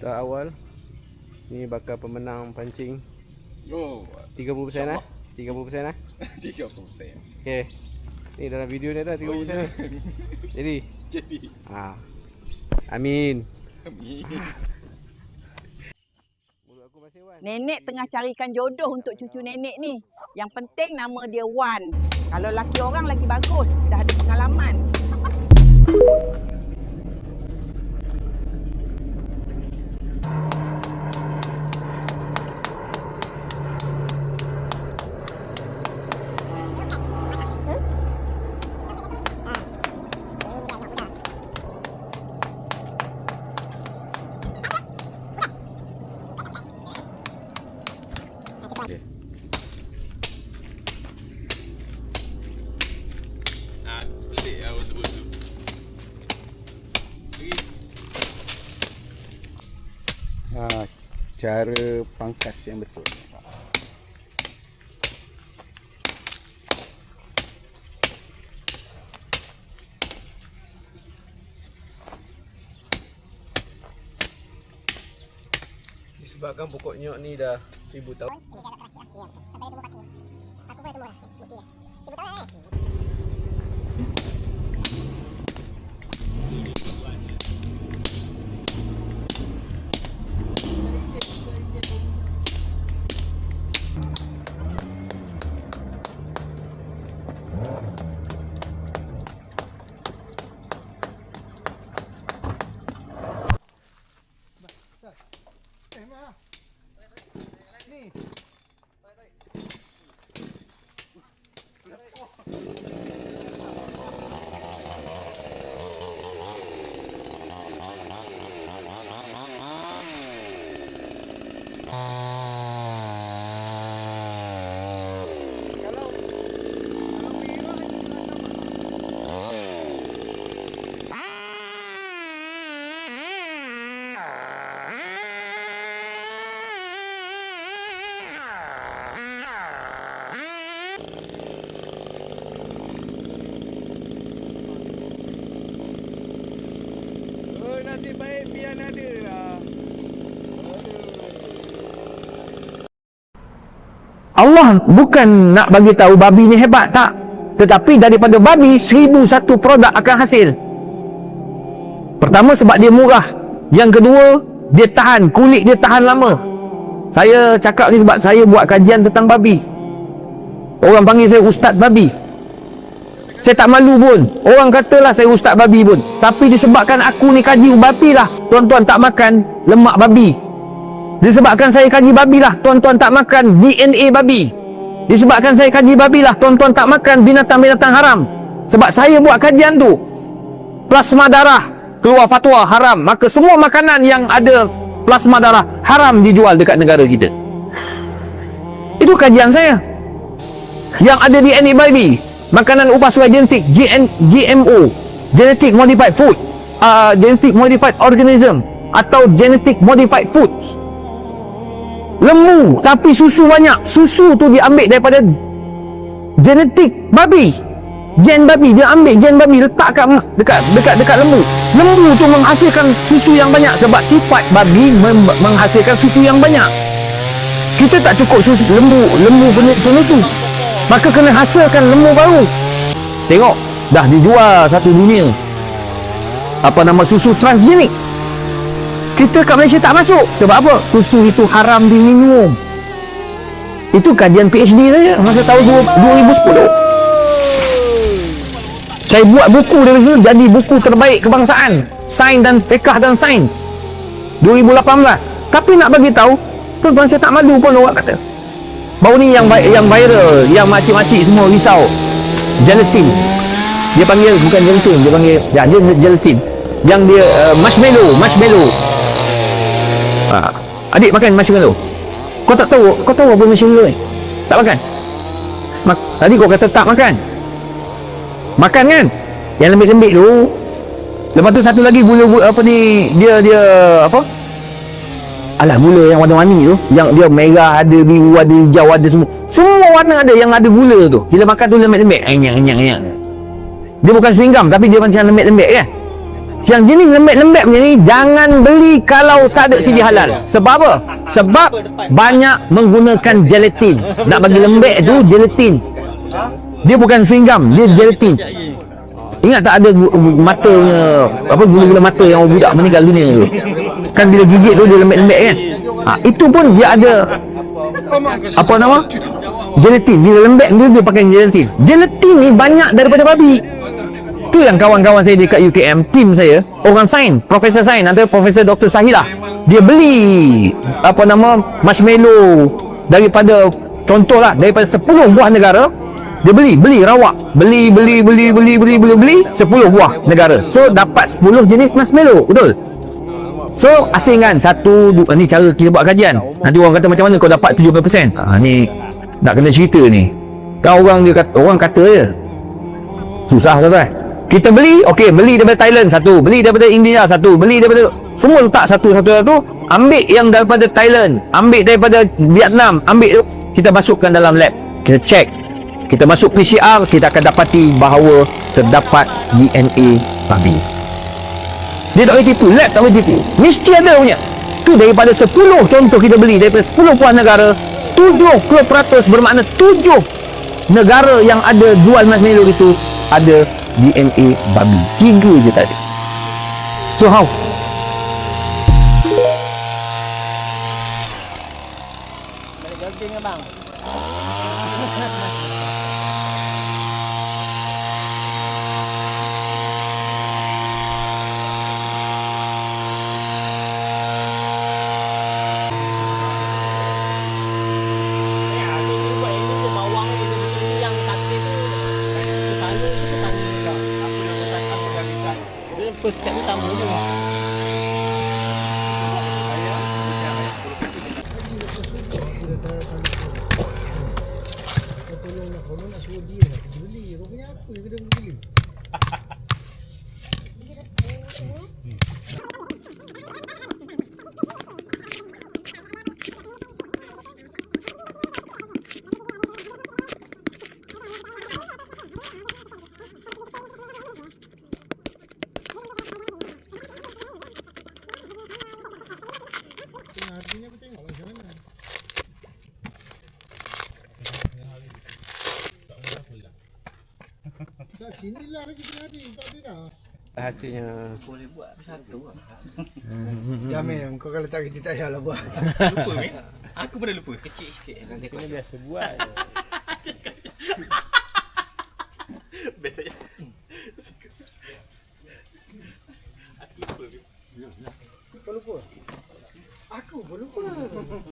Tahap awal. Ni bakal pemenang pancing. Oh, 30% eh? 30% eh? 30%. Okey. Ni dalam video ni dah 30% Oh, ya. Jadi, Jadi, ha. Amin. kami Mulut aku masih wan. Nenek tengah carikan jodoh untuk cucu nenek ni. Yang penting nama dia Wan. Kalau laki orang lagi bagus, dah ada pengalaman. Ha, cara pangkas yang betul. Disebabkan pokok nyok ni dah 1000 tahun. Nasib baik pian ada lah. Allah bukan nak bagi tahu babi ni hebat tak? Tetapi daripada babi seribu satu produk akan hasil. Pertama sebab dia murah. Yang kedua dia tahan kulit dia tahan lama. Saya cakap ni sebab saya buat kajian tentang babi. Orang panggil saya ustaz babi saya tak malu pun orang katalah saya ustaz babi pun tapi disebabkan aku ni kaji babi lah tuan-tuan tak makan lemak babi Disebabkan saya kaji babi lah, tuan-tuan tak makan DNA babi. Disebabkan saya kaji babi lah, tuan-tuan tak makan binatang-binatang haram. Sebab saya buat kajian tu. Plasma darah keluar fatwa haram. Maka semua makanan yang ada plasma darah haram dijual dekat negara kita. Itu kajian saya. Yang ada DNA babi, makanan ubah suai genetik, GN, GMO, genetic modified food, uh, genetic modified organism atau genetic modified foods lembu tapi susu banyak. Susu tu diambil daripada genetik babi. Gen babi dia ambil gen babi letak kat dekat dekat dekat lembu. Lembu tu menghasilkan susu yang banyak sebab sifat babi mem- menghasilkan susu yang banyak. Kita tak cukup susu lembu lembu penuh penusu maka kena hasilkan lembu baru. Tengok dah dijual satu dunia. Apa nama susu transgenik kita kat Malaysia tak masuk. Sebab apa? Susu itu haram diminum itu kajian PhD saya masa tahun du- 2010 saya buat buku dari situ jadi buku terbaik kebangsaan. Sains dan fiqah dan sains. 2018 tapi nak bagi tahu tuan-tuan saya tak malu pun orang kata baru ni yang yang viral yang makcik-makcik semua risau gelatin dia panggil bukan gelatin dia panggil ya dia gelatin yang dia uh, marshmallow marshmallow Ha. Adik makan marshmallow. Kau tak tahu, kau tahu apa marshmallow ni? Tak makan? Mak tadi kau kata tak makan. Makan kan? Yang lembik-lembik tu. Lepas tu satu lagi gula, gula apa ni? Dia dia apa? Alah gula yang warna-warni tu, yang dia merah ada, biru ada, hijau ada semua. Semua warna ada yang ada gula tu. Bila makan tu lembik-lembik. Anyang anyang anyang. Dia bukan chewing gum tapi dia macam lembik-lembik kan? yang jenis lembek-lembek macam ni jangan beli kalau tak ada sidi halal sebab apa sebab banyak menggunakan gelatin nak bagi lembek tu gelatin dia bukan chewing gum dia gelatin ingat tak ada matanya apa gula-gula mata yang budak meninggal dunia tu kan bila gigit tu dia lembek-lembek kan? ha, itu pun dia ada apa nama? gelatin. Bila lembek dia dia pakai gelatin. Gelatin ni banyak daripada babi. Tu yang kawan-kawan saya dekat UKM tim saya orang sains. Profesor sains antara profesor Dr. Sahilah dia beli apa nama marshmallow daripada contohlah daripada 10 buah negara dia beli beli rawak. Beli beli beli beli beli beli beli 10 buah negara. So dapat 10 jenis marshmallow betul So asingkan satu du, ni cara kita buat kajian. Nanti orang kata macam mana kau dapat 70%. Ha ni nak kena cerita ni. Kau orang dia kata orang kata je. Susah tuan. Kita beli, okey, beli daripada Thailand satu, beli daripada India satu, beli daripada semua letak satu-satu satu, ambil yang daripada Thailand, ambil daripada Vietnam, ambil tu, kita masukkan dalam lab. Kita check. Kita masuk PCR, kita akan dapati bahawa terdapat DNA babi. Dia tak boleh tipu Lab tak boleh tipu. Mesti ada punya. Tu daripada 10 contoh kita beli Daripada 10 buah negara 70% bermakna 7 Negara yang ada jual marshmallow itu Ada DNA babi. Tiga je Kita. Tak ada how? Hasilnya Jamin kau kalau tak kita tak payahlah buat. Aku pernah lupa. Kecil sikit. Nanti aku biasa buat. Biasanya. Kau